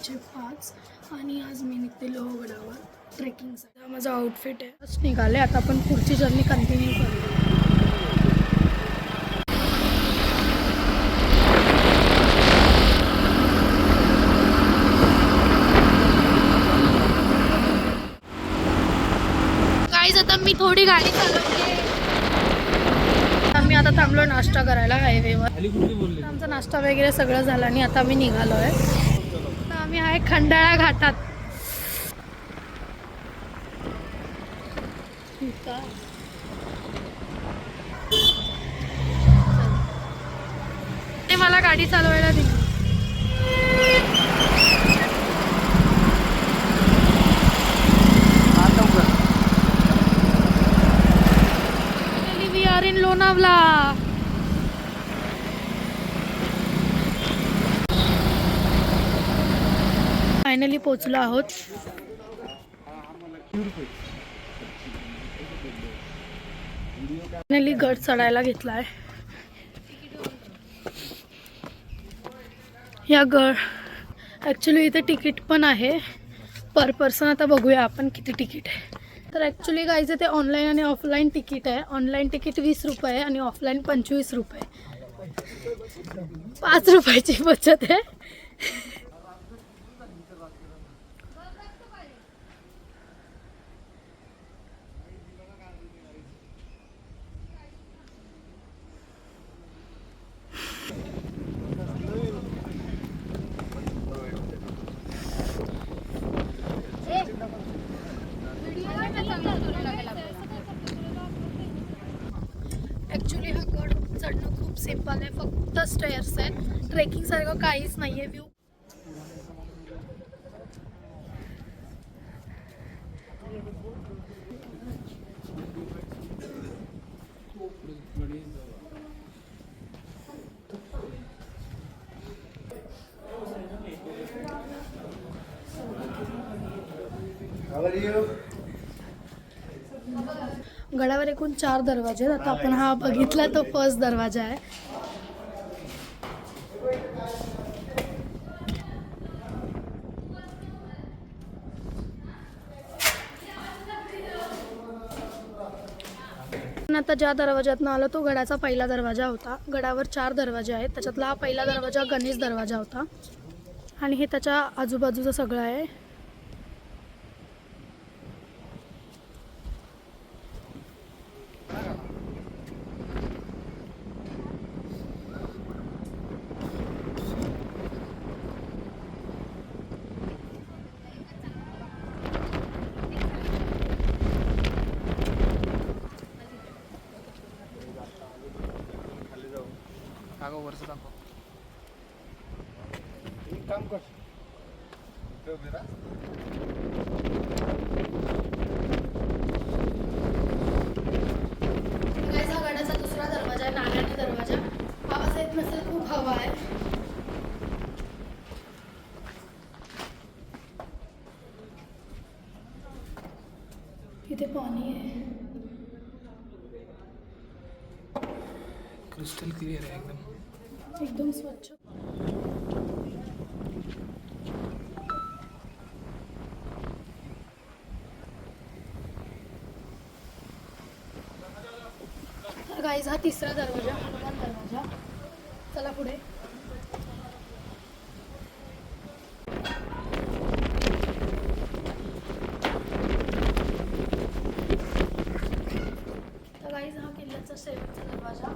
दुपारचे पाच आणि आज मी निघते लोहगडावर ट्रेकिंगचा माझं माझा आउटफिट आहे. बस निघाले आता आपण पुढची जर्नी कंटिन्यू करूया. आता मी थोडी गाडी चालवते. आम्ही आता थांबलो नाश्ता करायला हायवेवर आमचा नाश्ता वगैरे सगळं झाला आणि आता मी निघालो आहे आम्ही आहे खंडाळा घाटात ते मला गाडी चालवायला दिली. We are in Lonavala finally पोचलो आहोत. फायनली गड चढायला घेतलाय. या गड ॲक्च्युली इथे तिकीट पण आहे. पर पर्सन आता बघूया आपण किती तिकीट आहे. तर ॲक्च्युली गायचं ते ऑनलाईन आणि ऑफलाईन तिकीट आहे. ऑनलाईन तिकीट वीस रुपये आणि ऑफलाईन पंचवीस रुपये पाच रुपयाची बचत आहे. ॲक्च्युली हा गड, चढणं खूप सिम्पल आहे. फक्त स्टेअर्स आहे. ट्रेकिंगसारखं काहीच नाही आहे व्ह्यू गडावर एकूण चार दरवाजे आहेत. आता आपण हा बघितला तो फर्स्ट दरवाजा आहे. आता ज्या दरवाज्यातनं आलो तो गडाचा पहिला दरवाजा होता. गडावर चार दरवाजे आहेत. त्याच्यातला हा पहिला दरवाजा गणेश दरवाजा होता. आणि हे त्याच्या आजूबाजूचं सगळं आहे. दाखव वरचं दाखव. काम कर. हा दुसरा दरवाजा आहे नाल्याने दरवाजा. येत नसेल खूप हवा आहे. इथे पाणी आहे. क्रिस्टल क्लिअर आहे एकदम. एकदम स्वच्छ. गाईज हा तिसरा दरवाजा हनुमान दरवाजा. चला पुढे तर गाईज हा किल्ल्याचा शेवटचा दरवाजा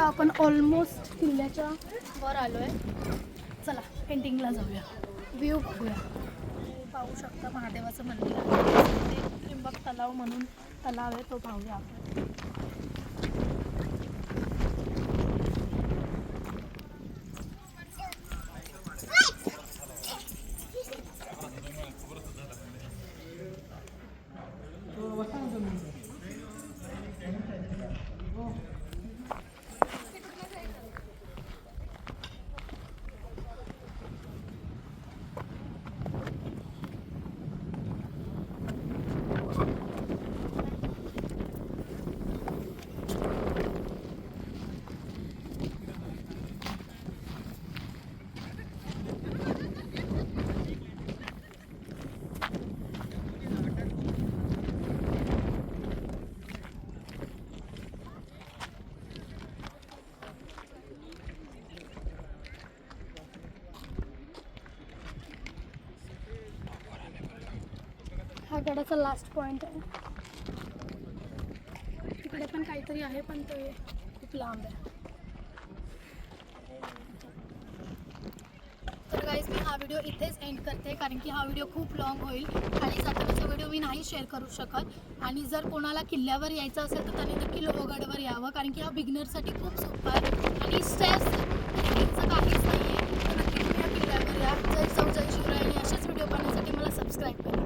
आता आपण ऑलमोस्ट किल्ल्याच्या वर आलो आहे चला पेंटिंगला जाऊया. व्ह्यू बघूया. पाहू शकता महादेवाचं मंदिर आहे. ते त्रिंबक तलाव म्हणून तलाव आहे तो पाहूया आपण. आठवड्याचा लास्ट पॉईंट आहे. तिकडे पण काहीतरी आहे पण ते खूप लांब आहे. तर गाईज मी हा व्हिडिओ इथेच एंड करते कारण की हा व्हिडिओ खूप लॉंग होईल. खाली जातानाचा व्हिडिओ मी नाही शेअर करू शकत. आणि जर कोणाला किल्ल्यावर यायचं असेल तर त्यांनी नक्की लोहगडवर यावं कारण की हा बिगनरसाठी खूप सोपं आहे. आणि स्ट्रेस काहीच नाही आहे तर नक्की तुम्ही या किल्ल्यावर या. जय सौ जय शिवराय. आणि अशाच व्हिडिओ पाहण्यासाठी मला सबस्क्राईब करा.